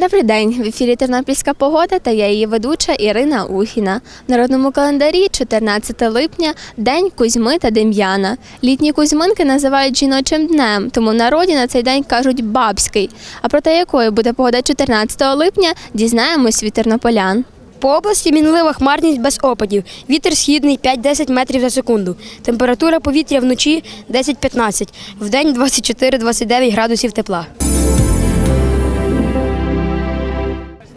Добрий день, в ефірі Тернопільська погода та я її ведуча Ірина Ухіна. В народному календарі 14 липня День Кузьми та Дем'яна. Літні Кузьминки називають жіночим днем, тому в народі на цей день кажуть бабський. А про те, якою буде погода 14 липня, дізнаємось від тернополян. По області мінлива хмарність без опадів. Вітер східний 5-10 метрів за секунду. Температура повітря вночі 10-15. Вдень 24-29 градусів тепла.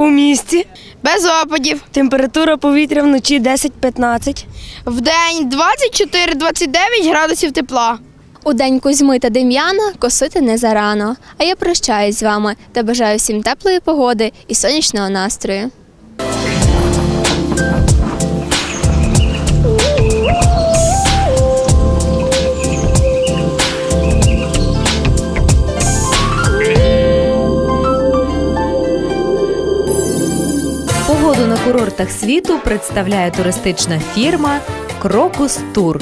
У місті Без опадів. температура повітря вночі 10-15. В день 24-29 градусів тепла. У день Кузьми та Дем'яна косити не зарано. А я прощаюсь з вами та бажаю всім теплої погоди і сонячного настрою. Погоду на курортах світу представляє туристична фірма Крокус Тур.